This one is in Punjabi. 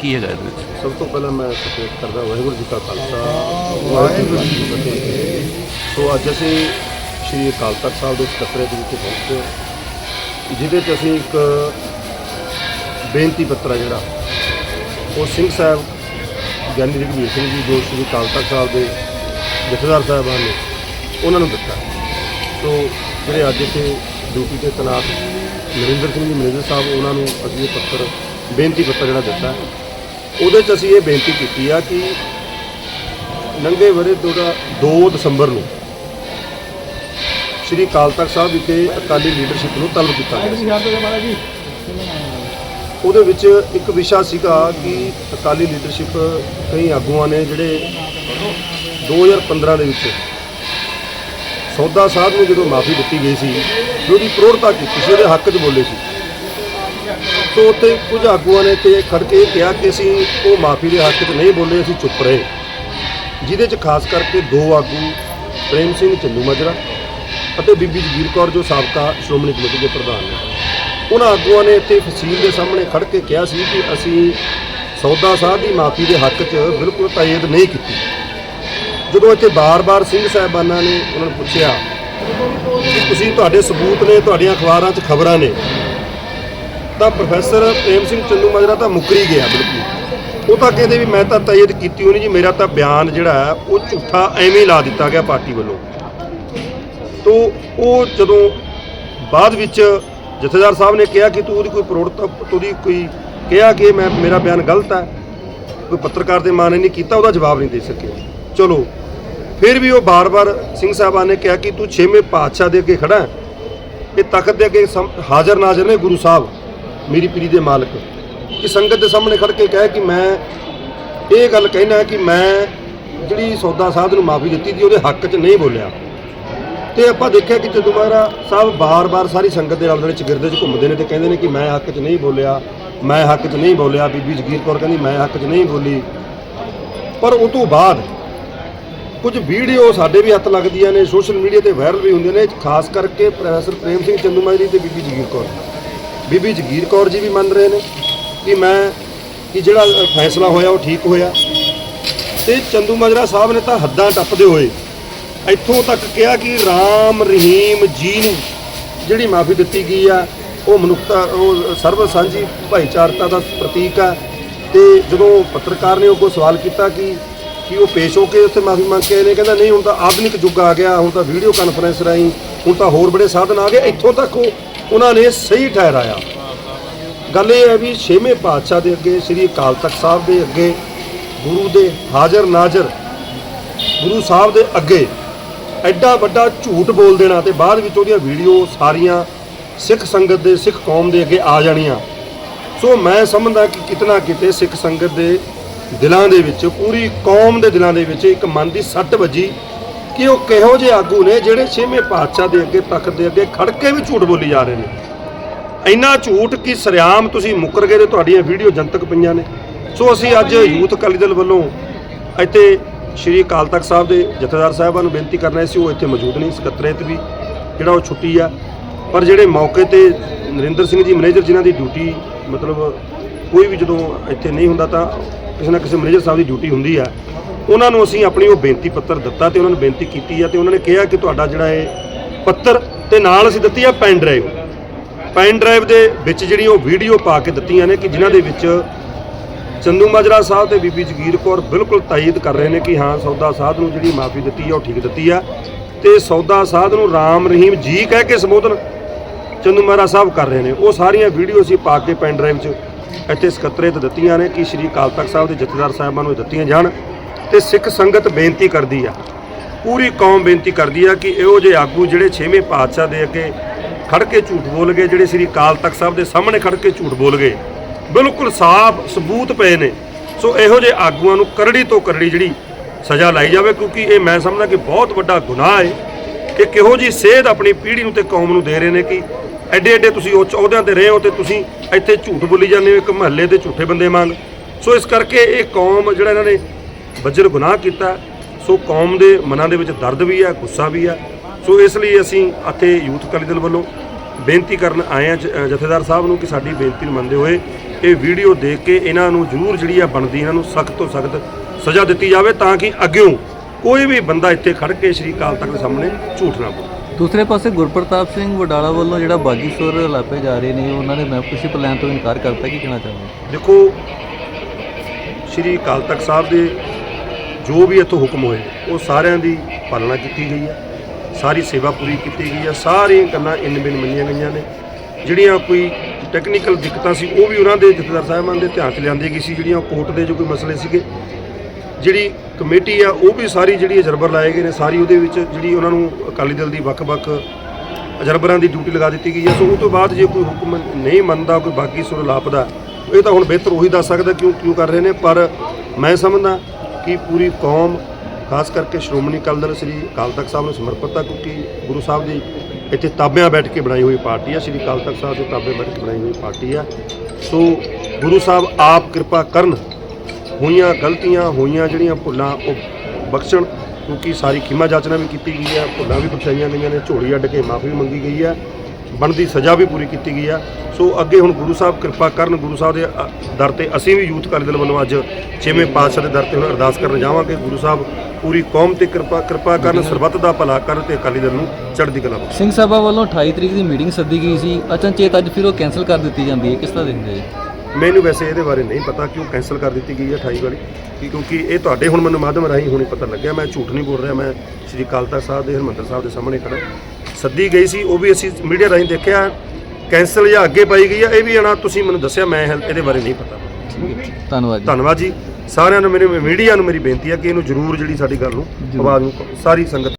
ਕੀ ਹੈਗਾ ਇਹਦੇ ਵਿੱਚ? ਸਭ ਤੋਂ ਪਹਿਲਾਂ ਮੈਂ ਸਤਿਕਾਰ ਕਰਦਾ ਵਾਹਿਗੁਰੂ ਜੀ ਕਾ ਖਾਲਸਾ ਵਾਹਿਗੁਰੂ ਜੀ ਕੀ ਫਤਿਹ। ਸੋ ਅੱਜ ਅਸੀਂ ਸ਼੍ਰੀ ਅਕਾਲ ਤਖਤ ਸਾਹਿਬ ਦੇ ਸਕੱਤਰੇ ਦੇ ਵਿੱਚ ਪਹੁੰਚੇ ਹਾਂ, ਜਿਹਦੇ 'ਚ ਅਸੀਂ ਇੱਕ ਬੇਨਤੀ ਪੱਤਰ ਆ ਜਿਹੜਾ ਉਹ ਸਿੰਘ ਸਾਹਿਬ ਗਿਆਨੀ ਰਘਵੀਰ ਸਿੰਘ ਜੀ ਜੋ ਸ਼੍ਰੀ ਅਕਾਲ ਤਖਤ ਸਾਹਿਬ ਦੇ ਜਥੇਦਾਰ ਸਾਹਿਬਾਨ ਨੇ ਉਹਨਾਂ ਨੂੰ ਦਿੱਤਾ। ਸੋ ਜਿਹੜੇ ਅੱਜ ਇੱਥੇ ਡਿਊਟੀ ਤੇ ਤੈਨਾਤ ਨਰਿੰਦਰ ਸਿੰਘ ਜੀ ਮੈਨੇਜਰ ਸਾਹਿਬ ਉਹਨਾਂ ਨੂੰ ਅਸੀਂ ਇਹ ਪੱਤਰ ਬੇਨਤੀ ਪੱਤਰ ਜਿਹੜਾ ਦਿੱਤਾ ਉਹਦੇ 'ਚ ਅਸੀਂ ਇਹ ਬੇਨਤੀ ਕੀਤੀ ਆ ਕਿ ਨੰਗੇ ਵਰੇ 2 ਦਸੰਬਰ ਨੂੰ ਸ਼੍ਰੀ ਅਕਾਲ ਤਖਤ ਸਾਹਿਬ ਵਿਖੇ ਅਕਾਲੀ ਲੀਡਰਸ਼ਿਪ ਨੂੰ ਤਲਬ ਕੀਤਾ ਗਿਆ ਸੀ। ਉਹਦੇ ਵਿੱਚ ਇੱਕ ਵਿਸ਼ਾ ਸੀਗਾ ਕਿ ਅਕਾਲੀ ਲੀਡਰਸ਼ਿਪ ਕਈ ਆਗੂਆਂ ਨੇ ਜਿਹੜੇ 2015 ਦੇ ਵਿੱਚ ਸੌਦਾ ਸਾਹਿਬ ਨੂੰ ਜਦੋਂ ਮਾਫੀ ਦਿੱਤੀ ਗਈ ਸੀ, ਉਹਦੀ ਪ੍ਰੋੜਤਾ ਕੀਤੀ ਸੀ, ਉਹਦੇ ਹੱਕ 'ਚ ਬੋਲੇ ਸੀ। ਸੋ ਉੱਥੇ ਕੁਝ ਆਗੂਆਂ ਨੇ ਤੇ ਖੜ ਕੇ ਇਹ ਕਿਹਾ ਕਿ ਅਸੀਂ ਉਹ ਮਾਫੀ ਦੇ ਹੱਕ 'ਚ ਨਹੀਂ ਬੋਲੇ, ਅਸੀਂ ਚੁੱਪ ਰਹੇ। ਜਿਹਦੇ 'ਚ ਖਾਸ ਕਰਕੇ ਦੋ ਆਗੂ, ਪ੍ਰੇਮ ਸਿੰਘ, ਚੰਦੂ ਮਾਜਰਾ ਅਤੇ ਬੀਬੀ ਜਗੀਰ ਕੌਰ, ਜੋ ਸਾਬਕਾ ਸ਼੍ਰੋਮਣੀ ਕਮੇਟੀ ਦੇ ਪ੍ਰਧਾਨ ਨੇ। ਉਹਨਾਂ ਆਗੂਆਂ ਨੇ ਇੱਥੇ ਫਸੀਲ ਦੇ ਸਾਹਮਣੇ ਖੜ ਕੇ ਕਿਹਾ ਸੀ ਕਿ ਅਸੀਂ ਸੌਦਾ ਸਾਹਿਬ ਦੀ ਮਾਫੀ ਦੇ ਹੱਕ 'ਚ ਬਿਲਕੁਲ ਤਾਇਦ ਨਹੀਂ ਕੀਤੀ। ਜਦੋਂ ਇੱਥੇ ਬਾਰ-ਬਾਰ ਸਿੰਘ ਸਾਹਿਬਾਨਾਂ ਨੇ ਉਹਨਾਂ ਨੂੰ ਪੁੱਛਿਆ ਕਿ ਤੁਸੀਂ ਤੁਹਾਡੇ ਸਬੂਤ ਨੇ, ਤੁਹਾਡੀਆਂ ਅਖਬਾਰਾਂ 'ਚ ਖਬਰਾਂ ਨੇ ਤਾਂ ਪ੍ਰੋਫੈਸਰ ਪ੍ਰੇਮ ਸਿੰਘ ਚੰਦੂ ਮਾਜਰਾ ਤਾਂ ਮੁੱਕਰੀ ਗਿਆ, ਬਿਲਕੁਲ। ਉਹ ਤਾਂ ਕਹਿੰਦੇ ਵੀ ਮੈਂ ਤਾਂ ਤਾਇਦ ਕੀਤੀ ਹੋਣੀ ਜੀ, ਮੇਰਾ ਤਾਂ ਬਿਆਨ ਜਿਹੜਾ ਹੈ, ਉਹ ਝੂਠਾ ਐਵੇਂ ਲਾ ਦਿੱਤਾ ਗਿਆ ਪਾਰਟੀ ਵੱਲੋਂ। ਤੋ ਉਹ ਜਦੋਂ ਬਾਅਦ ਵਿੱਚ ਜਥੇਦਾਰ ਸਾਹਿਬ ਨੇ ਕਿਹਾ ਕਿ ਤੂੰ ਉਹਦੀ ਕੋਈ ਪ੍ਰੋੜਤਾ ਉਹਦੀ ਕੋਈ ਕਿਹਾ ਕਿ ਮੈਂ, ਮੇਰਾ ਬਿਆਨ ਗਲਤ ਹੈ, ਕੋਈ ਪੱਤਰਕਾਰ ਦੇ ਮਾਨੇ ਨਹੀਂ ਕੀਤਾ, ਉਹਦਾ ਜਵਾਬ ਨਹੀਂ ਦੇ ਸਕਿਆ ਚਲੋ, ਫਿਰ ਵੀ ਉਹ ਬਾਰ-ਬਾਰ ਸਿੰਘ ਸਾਹਿਬਾਨ ਨੇ ਕਿਹਾ ਕਿ ਤੂੰ ਛੇਵੇਂ ਪਾਤਸ਼ਾਹ ਦੇ ਅੱਗੇ ਖੜਾ ਇਹ ਤਖਤ ਦੇ ਅੱਗੇ ਸਮ- ਹਾਜ਼ਰ ਨਾਜ਼ਰ ਨੇ ਗੁਰੂ ਸਾਹਿਬ। ਮੇਰੀ ਪੀਰੀ ਦੇ ਮਾਲਕ, ਕਿ ਸੰਗਤ ਦੇ ਸਾਹਮਣੇ ਖੜ ਕੇ ਕਹੇ ਕਿ ਮੈਂ ਇਹ ਗੱਲ ਕਹਿਣਾ ਕਿ ਮੈਂ ਜਿਹੜੀ ਸੌਦਾ ਸਾਧ ਨੂੰ ਮਾਫੀ ਦਿੱਤੀ ਸੀ, ਉਹਦੇ ਹੱਕ 'ਚ ਨਹੀਂ ਬੋਲਿਆ। ਤੇ ਆਪਾਂ ਦੇਖਿਆ ਕਿ ਜਦੋਂ ਸਾਹਿਬ ਬਾਰ-ਬਾਰ ਸਾਰੀ ਸੰਗਤ ਦੇ ਨਾਲ ਚ ਗਿਰਦੇ 'ਚ ਘੁੰਮਦੇ ਨੇ ਤੇ ਕਹਿੰਦੇ ਨੇ ਕਿ ਮੈਂ ਹੱਕ 'ਚ ਨਹੀਂ ਬੋਲਿਆ, ਮੈਂ ਹੱਕ 'ਚ ਨਹੀਂ ਬੋਲਿਆ, ਬੀਬੀ ਜਗੀਰ ਕੌਰ ਕਹਿੰਦੀ ਮੈਂ ਹੱਕ 'ਚ ਨਹੀਂ ਬੋਲੀ। ਪਰ ਉਹ ਤੋਂ ਬਾਅਦ ਕੁਝ ਵੀਡੀਓ ਸਾਡੇ ਵੀ ਹੱਥ ਲੱਗਦੀਆਂ ਨੇ, ਸੋਸ਼ਲ ਮੀਡੀਆ ਤੇ ਵਾਇਰਲ ਵੀ ਹੁੰਦੀਆਂ ਨੇ, ਖਾਸ ਕਰਕੇ ਪ੍ਰੋਫੈਸਰ ਪ੍ਰੇਮ ਸਿੰਘ ਚੰਦੂਮਾਜਰੀ ਤੇ ਬੀਬੀ ਜਗੀਰ ਕੌਰ। ਬੀਬੀ ਜਗੀਰ ਕੌਰ ਜੀ ਵੀ ਮੰਨ ਰਹੇ ਨੇ ਕਿ ਮੈਂ, ਕਿ ਜਿਹੜਾ ਫੈਸਲਾ ਹੋਇਆ ਉਹ ਠੀਕ ਹੋਇਆ। ਤੇ ਚੰਦੂ ਮਾਜਰਾ ਸਾਹਿਬ ਨੇ ਤਾਂ ਹੱਦਾਂ ਟੱਪਦੇ ਹੋਏ ਇੱਥੋਂ ਤੱਕ ਕਿਹਾ ਕਿ ਰਾਮ ਰਹੀਮ ਜੀ ਨੂੰ ਜਿਹੜੀ ਮਾਫੀ ਦਿੱਤੀ ਗਈ ਆ, ਉਹ ਮਨੁੱਖਤਾ, ਉਹ ਸਰਵ ਸਾਂਝੀ ਭਾਈਚਾਰਤਾ ਦਾ ਪ੍ਰਤੀਕ ਆ। ਤੇ ਜਦੋਂ ਪੱਤਰਕਾਰ ਨੇ ਉਹ ਕੋਲ ਸਵਾਲ ਕੀਤਾ ਕਿ ਕਿ ਉਹ ਪੇਸ਼ ਹੋ ਕੇ ਉੱਥੇ ਮਾਫੀ ਮੰਗ ਕੇ ਆਏ ਨੇ, ਕਹਿੰਦਾ ਨਹੀਂ, ਹੁਣ ਤਾਂ ਆਧੁਨਿਕ ਯੁੱਗ ਆ ਗਿਆ, ਹੁਣ ਤਾਂ ਵੀਡੀਓ ਕਾਨਫਰੰਸ ਰਾਹੀਂ ਹੁਣ ਤਾਂ ਹੋਰ ਬੜੇ ਸਾਧਨ ਆ ਗਏ, ਇੱਥੋਂ ਤੱਕ ਉਹ ਉਹਨਾਂ ਨੇ ਸਹੀ ਠਹਿਰਾਇਆ। ਗੱਲ ਇਹ ਹੈ ਵੀ ਛੇਵੇਂ ਪਾਤਸ਼ਾਹ ਦੇ ਅੱਗੇ, ਸ੍ਰੀ ਅਕਾਲ ਤਖਤ ਸਾਹਿਬ ਦੇ ਅੱਗੇ, ਗੁਰੂ ਦੇ ਹਾਜ਼ਰ ਨਾਜ਼ਰ, ਗੁਰੂ ਸਾਹਿਬ ਦੇ ਅੱਗੇ ਐਡਾ ਵੱਡਾ ਝੂਠ ਬੋਲ ਦੇਣਾ ਤੇ ਬਾਅਦ ਵਿੱਚ ਉਹਦੀਆਂ ਵੀਡੀਓ ਸਾਰੀਆਂ ਸਿੱਖ ਸੰਗਤ ਦੇ, ਸਿੱਖ ਕੌਮ ਦੇ ਅੱਗੇ ਆ ਜਾਣੀਆਂ। ਸੋ ਮੈਂ ਸਮਝਦਾ ਕਿ ਕਿਤਨਾ ਕਿਤੇ ਸਿੱਖ ਸੰਗਤ ਦੇ ਦਿਲਾਂ ਦੇ ਵਿੱਚ, ਪੂਰੀ ਕੌਮ ਦੇ ਦਿਲਾਂ ਦੇ ਵਿੱਚ ਇੱਕ ਮਨ ਦੀ ਸੱਟ ਵੱਜੀ। ਕਿ ਉਹ ਕਿਹੋ ਜਿਹੇ ਆਗੂ ਨੇ ਜਿਹੜੇ ਛੇਵੇਂ ਪਾਤਸ਼ਾਹ ਦੇ ਅੱਗੇ, ਤਖਤ ਦੇ ਅੱਗੇ ਖੜ ਕੇ ਵੀ ਝੂਠ ਬੋਲੀ ਜਾ ਰਹੇ ਨੇ? ਇੰਨਾ ਝੂਠ ਕਿ ਸਰਿਆਮ ਤੁਸੀਂ ਮੁੱਕਰ ਗਏ ਤੇ ਤੁਹਾਡੀਆਂ ਵੀਡੀਓ ਜਨਤਕ ਪਈਆਂ ਨੇ। ਸੋ ਅਸੀਂ ਅੱਜ ਯੂਥ ਅਕਾਲੀ ਦਲ ਵੱਲੋਂ ਇੱਥੇ ਸ਼੍ਰੀ ਅਕਾਲ ਤਖਤ ਸਾਹਿਬ ਦੇ ਜਥੇਦਾਰ ਸਾਹਿਬਾਂ ਨੂੰ ਬੇਨਤੀ ਕਰਨਾ ਸੀ ਉਹ ਇੱਥੇ ਮੌਜੂਦ ਨਹੀਂ, ਸਕੱਤਰੇਤ ਵੀ, ਜਿਹੜਾ ਉਹ ਛੁੱਟੀ ਆ। ਪਰ ਜਿਹੜੇ ਮੌਕੇ ਤੇ ਨਰਿੰਦਰ ਸਿੰਘ ਜੀ, ਮੈਨੇਜਰ ਜਿਨ੍ਹਾਂ ਦੀ ਡਿਊਟੀ, ਮਤਲਬ ਕੋਈ ਵੀ ਜਦੋਂ ਇੱਥੇ ਨਹੀਂ ਹੁੰਦਾ ਤਾਂ ਕਿਸੇ ਨਾ ਕਿਸੇ ਮੈਨੇਜਰ ਸਾਹਿਬ ਦੀ ਡਿਊਟੀ ਹੁੰਦੀ ਆ। ਉਹਨਾਂ ਨੂੰ ਅਸੀਂ ਆਪਣੀ ਉਹ ਬੇਨਤੀ ਪੱਤਰ ਦਿੱਤਾ ਤੇ ਉਹਨਾਂ ਨੂੰ ਬੇਨਤੀ ਕੀਤੀ ਆ ਤੇ ਉਹਨਾਂ ਨੇ ਕਿਹਾ ਕਿ ਤੁਹਾਡਾ ਜਿਹੜਾ ਇਹ ਪੱਤਰ ਤੇ ਨਾਲ ਅਸੀਂ ਦਿੱਤੀ ਆ ਪੈਨ ਡਰਾਈਵ। ਪੈਨ ਡਰਾਈਵ ਦੇ ਵਿੱਚ ਜਿਹੜੀ ਉਹ ਵੀਡੀਓ ਪਾ ਕੇ ਦਿੱਤੀਆਂ ਨੇ ਕਿ ਜਿਨ੍ਹਾਂ ਦੇ ਵਿੱਚ ਚੰਦੂ ਮਾਜਰਾ ਸਾਹਿਬ ਤੇ ਬੀਬੀ ਜਗੀਰ ਕੌਰ ਬਿਲਕੁਲ ਤਾਇਦ ਕਰ ਰਹੇ ਨੇ ਕਿ ਹਾਂ, ਸੌਦਾ ਸਾਧ ਨੂੰ ਜਿਹੜੀ ਮਾਫੀ ਦਿੱਤੀ ਆ, ਉਹ ਠੀਕ ਦਿੱਤੀ ਆ ਤੇ ਸੌਦਾ ਸਾਧ ਨੂੰ ਰਾਮ ਰਹੀਮ ਜੀ ਕਹਿ ਕੇ ਸੰਬੋਧਨ ਚੰਦੂ ਮਾਜਰਾ ਸਾਹਿਬ ਕਰ ਰਹੇ ਨੇ। ਉਹ ਸਾਰੀਆਂ ਵੀਡੀਓ ਅਸੀਂ ਪਾ ਕੇ ਪੈਨ ਡਰਾਈਵ 'ਚ ਇੱਥੇ ਸਕੱਤਰੇ ਦਿੱਤੀਆਂ ਨੇ ਕਿ ਸ਼੍ਰੀ ਅਕਾਲ ਤਖਤ ਸਾਹਿਬ ਦੇ ਜਥੇਦਾਰ ਸਾਹਿਬਾਨ ਨੂੰ ਇਹ ਦਿੱਤੀਆਂ ਜਾਣ। ਤੇ ਸਿੱਖ ਸੰਗਤ ਬੇਨਤੀ ਕਰਦੀ ਆ, ਪੂਰੀ ਕੌਮ ਬੇਨਤੀ ਕਰਦੀ ਆ ਕਿ ਇਹੋ ਜਿਹੇ ਆਗੂ ਜਿਹੜੇ ਛੇਵੇਂ ਪਾਤਸ਼ਾਹ ਦੇ ਅੱਗੇ ਖੜ ਕੇ ਝੂਠ ਬੋਲ ਗਏ, ਜਿਹੜੇ ਸ੍ਰੀ ਅਕਾਲ ਤਖਤ ਸਾਹਿਬ ਦੇ ਸਾਹਮਣੇ ਖੜ ਕੇ ਝੂਠ ਬੋਲ ਗਏ, ਬਿਲਕੁਲ ਸਾਫ਼ ਸਬੂਤ ਪਏ ਨੇ। ਸੋ ਇਹੋ ਜਿਹੇ ਆਗੂਆਂ ਨੂੰ ਕਰੜੀ ਤੋਂ ਕਰੜੀ ਜਿਹੜੀ ਸਜ਼ਾ ਲਾਈ ਜਾਵੇ, ਕਿਉਂਕਿ ਇਹ ਮੈਂ ਸਮਝਦਾ ਕਿ ਬਹੁਤ ਵੱਡਾ ਗੁਨਾਹ ਹੈ ਕਿ ਕਿਹੋ ਜੀ ਸੇਧ ਆਪਣੀ ਪੀੜ੍ਹੀ ਨੂੰ ਤੇ ਕੌਮ ਨੂੰ ਦੇ ਰਹੇ ਨੇ ਕਿ ਐਡੇ ਐਡੇ ਤੁਸੀਂ ਉੱਚ ਅਹੁਦਿਆਂ ਤੇ ਰਹੇ ਹੋ ਤੇ ਤੁਸੀਂ ਇੱਥੇ ਝੂਠ ਬੋਲੀ ਜਾਂਦੇ ਹੋ, ਇੱਕ ਮਹੱਲੇ ਦੇ ਝੂਠੇ ਬੰਦੇ ਵਾਂਗ। ਸੋ ਇਸ ਕਰਕੇ ਇਹ ਕੌਮ ਜਿਹੜਾ ਇਹਨਾਂ ਨੇ ਬੱਜਰ ਗੁਨਾਹ ਕੀਤਾ ਸੋ ਕੌਮ ਦੇ ਮਨਾਂ ਦੇ ਵਿੱਚ ਦਰਦ ਵੀ ਹੈ ਗੁੱਸਾ ਵੀ ਹੈ ਸੋ ਇਸ ਲਈ ਅਸੀਂ ਇੱਥੇ ਯੂਥ ਅਕਾਲੀ ਦਲ ਵੱਲੋਂ ਬੇਨਤੀ ਕਰਨ ਆਏ ਅ, ਜਥੇਦਾਰ ਸਾਹਿਬ ਨੂੰ ਕਿ ਸਾਡੀ ਬੇਨਤੀ ਨੂੰ ਮੰਨਦੇ ਹੋਏ ਇਹ ਵੀਡੀਓ ਦੇਖ ਕੇ ਇਹਨਾਂ ਨੂੰ ਜ਼ਰੂਰ ਜਿਹੜੀ ਆ ਬਣਦੀ ਇਹਨਾਂ ਨੂੰ ਸਖਤ ਤੋਂ ਸਖਤ ਸਜ਼ਾ ਦਿੱਤੀ ਜਾਵੇ ਤਾਂ ਕਿ ਅੱਗਿਓਂ ਕੋਈ ਵੀ ਬੰਦਾ ਇੱਥੇ ਖੜ ਕੇ ਸ਼੍ਰੀ ਅਕਾਲ ਤਖਤ ਦੇ ਸਾਹਮਣੇ ਝੂਠ ਨਾ ਬੋਲੇ। ਦੂਸਰੇ ਪਾਸੇ ਗੁਰਪ੍ਰਤਾਪ ਸਿੰਘ ਵਡਾਲਾ ਵੱਲੋਂ ਜਿਹੜਾ ਬਾਗੀ ਸੁਰ ਲਾਪੇ ਜਾ ਰਹੇ ਨੇ ਉਹਨਾਂ ਨੇ ਮੈਂਬਰਸ਼ਿਪ ਲੈਣ ਤੋਂ ਇਨਕਾਰ ਕਰਤਾ ਕੀ ਕਹਿਣਾ ਚਾਹੁੰਦੇ ਦੇਖੋ ਸ਼੍ਰੀ ਅਕਾਲ ਤਖਤ ਸਾਹਿਬ ਦੇ ਜੋ ਵੀ ਇੱਥੋਂ ਹੁਕਮ ਹੋਏ, ਉਹ ਸਾਰਿਆਂ ਦੀ ਪਾਲਣਾ ਕੀਤੀ ਗਈ ਹੈ ਸਾਰੀ ਸੇਵਾ ਪੂਰੀ ਕੀਤੀ ਗਈ ਹੈ ਸਾਰੀਆਂ ਗੱਲਾਂ ਇਨ ਬਿਨ ਮੰਨੀਆਂ ਗਈਆਂ ਨੇ। ਜਿਹੜੀਆਂ ਕੋਈ ਟੈਕਨੀਕਲ ਦਿੱਕਤਾਂ ਸੀ, ਉਹ ਵੀ ਉਹਨਾਂ ਦੇ ਜਥੇਦਾਰ ਸਾਹਿਬਾਨ ਦੇ ਧਿਆਨ 'ਚ ਲਿਆਂਦੀ ਗਈ ਸੀ। ਜਿਹੜੀਆਂ ਕੋਰਟ ਦੇ ਜੋ ਕੋਈ ਮਸਲੇ ਸੀਗੇ, ਜਿਹੜੀ ਕਮੇਟੀ ਆ, ਉਹ ਵੀ ਸਾਰੀ ਜਿਹੜੀ ਅਜਰਬਰ ਲਾਏ ਗਏ ਨੇ। ਸਾਰੀ ਉਹਦੇ ਵਿੱਚ ਜਿਹੜੀ ਉਹਨਾਂ ਨੂੰ ਅਕਾਲੀ ਦਲ ਦੀ ਵੱਖ-ਵੱਖ ਅਜਰਬਰਾਂ ਦੀ ਡਿਊਟੀ ਲਗਾ ਦਿੱਤੀ ਗਈ ਹੈ ਸੋ ਉਹ ਤੋਂ ਬਾਅਦ ਜੇ ਕੋਈ ਹੁਕਮ ਨਹੀਂ ਮੰਨਦਾ, ਕੋਈ ਬਾਕੀ ਸੁਰ ਲਾਪਦਾ, ਇਹ ਤਾਂ ਹੁਣ ਬਿਹਤਰ ਉਹੀ ਦੱਸ ਸਕਦਾ ਕਿਉਂ ਕਿਉਂ ਕਰ ਰਹੇ ਨੇ। ਪਰ ਮੈਂ ਸਮਝਦਾ ਕਿ ਪੂਰੀ ਕੌਮ, ਖਾਸ ਕਰਕੇ ਸ਼੍ਰੋਮਣੀ ਅਕਾਲੀ ਦਲ ਸ੍ਰੀ ਅਕਾਲ ਤਖਤ ਸਾਹਿਬ ਨੂੰ ਸਮਰਪਿਤ ਆ, ਕਿਉਂਕਿ ਗੁਰੂ ਸਾਹਿਬ ਦੀ ਇੱਥੇ ਤਾਬਿਆਂ ਬੈਠ ਕੇ ਬਣਾਈ ਹੋਈ ਪਾਰਟੀ ਆ, ਸ੍ਰੀ ਅਕਾਲ ਤਖਤ ਸਾਹਿਬ ਦੇ ਤਾਬਿਆਂ ਬੈਠ ਕੇ ਬਣਾਈ ਹੋਈ ਪਾਰਟੀ ਆ। ਸੋ ਗੁਰੂ ਸਾਹਿਬ ਆਪ ਕਿਰਪਾ ਕਰਨ, ਹੋਈਆਂ ਗਲਤੀਆਂ, ਹੋਈਆਂ ਜਿਹੜੀਆਂ ਭੁੱਲਾਂ, ਉਹ ਬਖਸ਼ਣ, ਕਿਉਂਕਿ ਸਾਰੀ ਖਿਮਾ ਜਾਚਨਾ ਵੀ ਕੀਤੀ ਗਈ ਹੈ ਭੁੱਲਾਂ ਵੀ ਬਖਸ਼ਾਈਆਂ ਗਈਆਂ ਨੇ, ਝੋਲੀ ਅੱਡ ਕੇ ਮਾਫੀ ਵੀ ਮੰਗੀ ਗਈ ਹੈ ਬਣਦੀ ਸਜ਼ਾ ਵੀ ਪੂਰੀ ਕੀਤੀ ਗਈ ਹੈ ਸੋ ਅੱਗੇ ਹੁਣ ਗੁਰੂ ਸਾਹਿਬ ਕਿਰਪਾ ਕਰਨ ਗੁਰੂ ਸਾਹਿਬ ਦੇ ਅ, ਦਰ ਤੇ ਅਸੀਂ ਵੀ ਯੂਥ ਅਕਾਲੀ ਦਲ ਵੱਲੋਂ ਅੱਜ ਛੇਵੇਂ ਪਾਤਸ਼ਾਹ ਦੇ ਦਰ ਤੇ ਹੁਣ ਅਰਦਾਸ ਕਰਨ ਜਾਵਾਂਗੇ। ਗੁਰੂ ਸਾਹਿਬ ਪੂਰੀ ਕੌਮ ਤੇ ਕਿਰਪਾ ਕਿਰਪਾ ਕਰਨ ਸਰਬੱਤ ਦਾ ਭਲਾ ਕਰਨ ਤੇ ਅਕਾਲੀ ਦਲ ਨੂੰ ਚੜ੍ਹਦੀ ਕਲਾ ਬਖਸ਼ਣ ਸਿੰਘ ਸਭਾ ਵੱਲੋਂ 28 ਤਰੀਕ ਦੀ ਮੀਟਿੰਗ ਸੱਦੀ ਗਈ ਸੀ। ਅਚਨਚੇਤ ਅੱਜ ਫਿਰ ਉਹ ਕੈਨਸਲ ਕਰ ਦਿੱਤੀ ਜਾਂਦੀ ਹੈ। ਕਿਸ ਤਰ੍ਹਾਂ ਦੇਖਦੇ ਜੀ ਮੈਨੂੰ ਵੈਸੇ ਇਹਦੇ ਬਾਰੇ ਨਹੀਂ ਪਤਾ ਕਿਉਂ ਕੈਨਸਲ ਕਰ ਦਿੱਤੀ ਗਈ ਹੈ 28 ਵਾਲੀ ਕਿਉਂਕਿ ਇਹ ਤੁਹਾਡੇ ਹੁਣ ਮੈਨੂੰ ਮਾਧਿਅਮ ਰਾਹੀਂ ਹੁਣੇ ਪਤਾ ਲੱਗਿਆ। ਮੈਂ ਝੂਠ ਨਹੀਂ ਬੋਲ ਰਿਹਾ। ਮੈਂ ਸ਼੍ਰੀ ਅਕਾਲ ਤਖਤ ਸਾਹਿਬ ਦੇ ਹਰਮੰਦਰ ਸਾਹਿਬ ਦੇ ਸਾਹਮਣੇ ਖੜਾ ਸੱਦੀ ਗਈ ਸੀ ਉਹ ਵੀ ਅਸੀਂ ਮੀਡੀਆ ਰਾਹੀਂ ਦੇਖਿਆ ਕੈਨਸਲ ਜਾਂ ਅੱਗੇ ਪਾਈ ਗਈ ਹੈ ਇਹ ਵੀ ਆਣਾ ਤੁਸੀਂ ਮੈਨੂੰ ਦੱਸਿਆ ਮੈਂ ਇਹ- ਇਹਦੇ ਬਾਰੇ ਨਹੀਂ ਪਤਾ। ਧੰਨਵਾਦ ਜੀ। ਧੰਨਵਾਦ ਜੀ। ਸਾਰਿਆਂ ਨੂੰ ਮੇਰੇ ਮੀਡੀਆ ਨੂੰ ਮੇਰੀ ਬੇਨਤੀ ਹੈ ਕਿ ਇਹਨੂੰ ਜ਼ਰੂਰ ਜਿਹੜੀ ਸਾਡੀ ਗੱਲ ਨੂੰ ਆਵਾਜ਼ ਨੂੰ ਸਾਰੀ ਸੰਗਤ